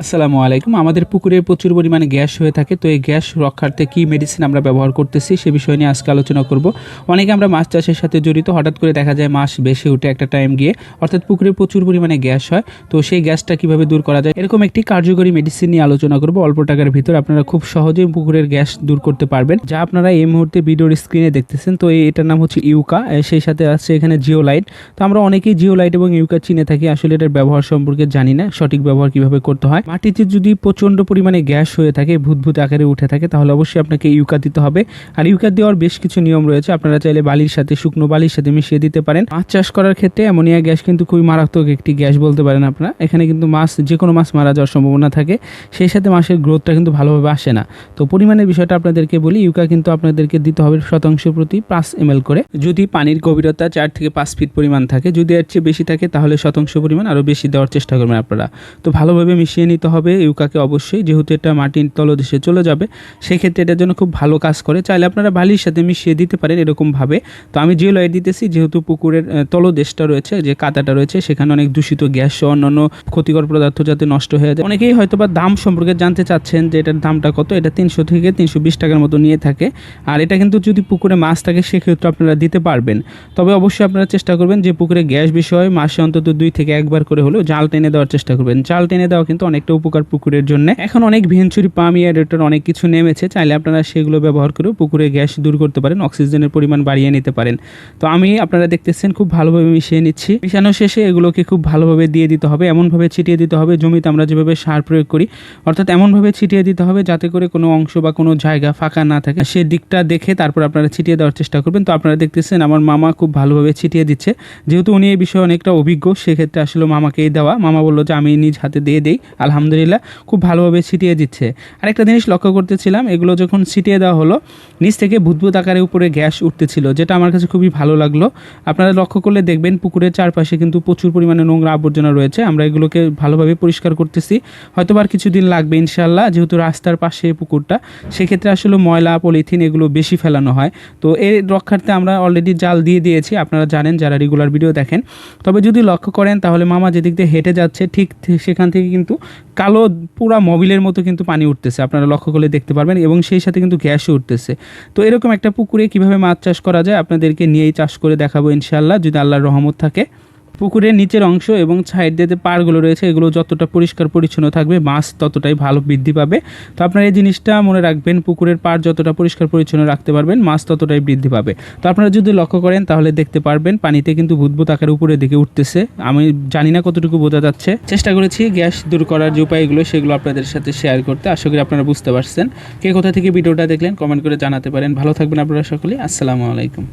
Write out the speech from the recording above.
আসসালামু আলাইকুম। আমাদের পুকুরে প্রচুর পরিমাণে গ্যাস হয়ে থাকে, তো এই গ্যাস রক্ষার্থে কী মেডিসিন আমরা ব্যবহার করতেছি সে বিষয় নিয়ে আজকে আলোচনা করব। অনেকে আমরা মাছ চাষের সাথে জড়িত, হঠাৎ করে দেখা যায় মাছ বেশি উঠে একটা টাইম গিয়ে, অর্থাৎ পুকুরে প্রচুর পরিমাণে গ্যাস হয়, তো সেই গ্যাসটা কীভাবে দূর করা যায়? এরকম একটি কার্যকরী মেডিসিন নিয়ে আলোচনা করব। অল্প টাকার ভিতর আপনারা খুব সহজেই পুকুরের গ্যাস দূর করতে পারবেন। যা আপনারা এই মুহূর্তে ভিডিওর স্ক্রিনে দেখতেছেন, তো এটার নাম হচ্ছে ইউকা সেই সাথে আছে এখানে জিওলাইট। তো আমরা অনেকেই জিওলাইট এবং ইউকা চিনে থাকি, আসলে এটার ব্যবহার সম্পর্কে জানি না, সঠিক ব্যবহার কীভাবে করতে হয়। মাটিতে যদি প্রচণ্ড পরিমাণে গ্যাস হয়ে থাকে, ভূতভূত আকারে উঠে থাকে, তাহলে অবশ্যই আপনাকে ইউকা দিতে হবে। আর ইউকা দেওয়ার বেশ কিছু নিয়ম রয়েছে। আপনারা চাইলে বালির সাথে, শুকনো বালির সাথে মিশিয়ে দিতে পারেন। মাছ চাষ করার ক্ষেত্রে অ্যামোনিয়া গ্যাস কিন্তু খুবই মারাত্মক একটি গ্যাস বলতে পারেন আপনারা। এখানে কিন্তু মাছ যে কোনো মাছ মারা যাওয়ার সম্ভাবনা থাকে। সেই সাথে মাছের গ্রোথটা কিন্তু ভালোভাবে আসে না। তো পরিমাণের বিষয়টা আপনাদেরকে বলি, ইউকা কিন্তু আপনাদেরকে দিতে হবে শতাংশ প্রতি পাঁচ এম করে। যদি পানির গভীরতা চার থেকে পাঁচ ফিট পরিমাণ থাকে, যদি এর চেয়ে বেশি থাকে, তাহলে শতাংশ পরিমাণ আরও বেশি দেওয়ার চেষ্টা করবেন আপনারা। তো ভালোভাবে মিশিয়ে নিতে হবে, ইউকাকে অবশ্যই, যেহেতু এটা মাটির তলদেশে চলে যাবে, সেক্ষেত্রে এটার জন্য খুব ভালো কাজ করে। চাইলে আপনারা বালির সাথে মিশিয়ে দিতে পারেন এরকমভাবে। তো আমি যে লাইট দিতেছি, যেহেতু পুকুরের তলদেশটা রয়েছে, যে কাদাটা রয়েছে, সেখানে অনেক দূষিত গ্যাস সহ অন্যান্য ক্ষতিকর পদার্থ যাতে নষ্ট হয়ে যায়। অনেকেই হয়তো বা দাম সম্পর্কে জানতে চাচ্ছেন যে এটার দামটা কত, এটা তিনশো থেকে তিনশো বিশ টাকার মতো নিয়ে থাকে। আর এটা কিন্তু যদি পুকুরে মাছ থাকে, সেক্ষেত্রে আপনারা দিতে পারবেন। তবে অবশ্যই আপনারা চেষ্টা করবেন যে পুকুরে গ্যাস বিষয়, মাসে অন্তত দুই থেকে একবার করে হলেও জাল টেনে দেওয়ার চেষ্টা করবেন। জাল টেনে দেওয়া কিন্তু অনেকটা উপকার পুকুরের জন্য। এখন অনেক ভেঞ্চুরি পাম এডিটর অনেক কিছু নেমেছে, চাইলে আপনারা সেগুলো ব্যবহার করে পুকুরে গ্যাস দূর করতে পারেন, অক্সিজেনের পরিমাণ বাড়িয়ে নিতে পারেন। তো আমি, আপনারা দেখতেছেন, খুব ভালোভাবে মিশিয়ে নিচ্ছি। মিশানো শেষে এগুলোকে খুব ভালোভাবে দিয়ে দিতে হবে, এমনভাবে ছিটিয়ে দিতে হবে, জমিতে আমরা যেভাবে সার প্রয়োগ করি, অর্থাৎ এমনভাবে ছিটিয়ে দিতে হবে যাতে করে কোনো অংশ বা কোনো জায়গা ফাঁকা না থাকে। সে দিকটা দেখে তারপর আপনারা ছিটিয়ে দেওয়ার চেষ্টা করবেন। তো আপনারা দেখতেছেন, আমার মামা খুব ভালোভাবে ছিটিয়ে দিচ্ছে। যেহেতু উনি এই বিষয়ে অনেকটা অভিজ্ঞ, সেক্ষেত্রে আসলে মামাকেই দেওয়া। মামা বলল যে, আমি নিজ হাতে দিয়ে দেই আলহামদুলিল্লাহ, খুব ভালোভাবে ছিটিয়ে দিচ্ছে। আরেকটা জিনিস লক্ষ্য করতেছিলাম, এগুলো যখন ছিটিয়ে দেওয়া হলো, নিচ থেকে ভূতভূত আকারে উপরে গ্যাস উঠতেছিল, যেটা আমার কাছে খুবই ভালো লাগল। আপনারা লক্ষ্য করলে দেখবেন পুকুরের চারপাশে কিন্তু প্রচুর পরিমাণে নোংরা আবর্জনা রয়েছে। আমরা এগুলোকে ভালোভাবে পরিষ্কার করতেছি। হয়তো আর কিছুদিন লাগবে ইনশাল্লাহ যেহেতু রাস্তার পাশে পুকুরটা, সেক্ষেত্রে আসলে ময়লা, পলিথিন এগুলো বেশি ফেলানো হয়। তো এর রক্ষার্থে আমরা অলরেডি জাল দিয়ে দিয়েছি, আপনারা জানেন যারা রেগুলার ভিডিও দেখেন। তবে যদি লক্ষ্য করেন, তাহলে মামা যেদিক দিয়ে হেঁটে যাচ্ছে, ঠিক সেখান থেকে কিন্তু কালো পুরা মবিলের মতো কিন্তু পানি উঠতেছে, আপনারা লক্ষ্য করলে দেখতে পারবেন, এবং সেই সাথে কিন্তু গ্যাসও উঠতেছে। তো এরকম একটা পুকুরে কীভাবে মাছ চাষ করা যায়, আপনাদেরকে নিয়েই চাষ করে দেখাবো ইনশাল্লাহ যদি আল্লাহর রহমত থাকে। পুকুরের নিচের অংশ এবং ছাইড দিয়ে যে পাড়গুলো রয়েছে, এগুলো যতটা পরিষ্কার পরিচ্ছন্ন থাকবে, মাছ ততটাই ভালো বৃদ্ধি পাবে। তো আপনারা এই জিনিসটা মনে রাখবেন, পুকুরের পাড় যতটা পরিষ্কার পরিচ্ছন্ন রাখতে পারবেন, মাছ ততটাই বৃদ্ধি পাবে। তো আপনারা যদি লক্ষ্য করেন, তাহলে দেখতে পারবেন, পানিতে কিন্তু ভূতভূত আকারে উপরের দিকে উঠতেছে। আমি জানি না কতটুকু বোঝা যাচ্ছে। চেষ্টা করেছি গ্যাস দূর করার যে উপায়গুলো, সেগুলো আপনাদের সাথে শেয়ার করতে। আশা করি আপনারা বুঝতে পারছেন। কে কোথা থেকে ভিডিওটা দেখলেন, কমেন্ট করে জানাতে পারেন। ভালো থাকবেন আপনারা সকলেই আসসালামু আলাইকুম।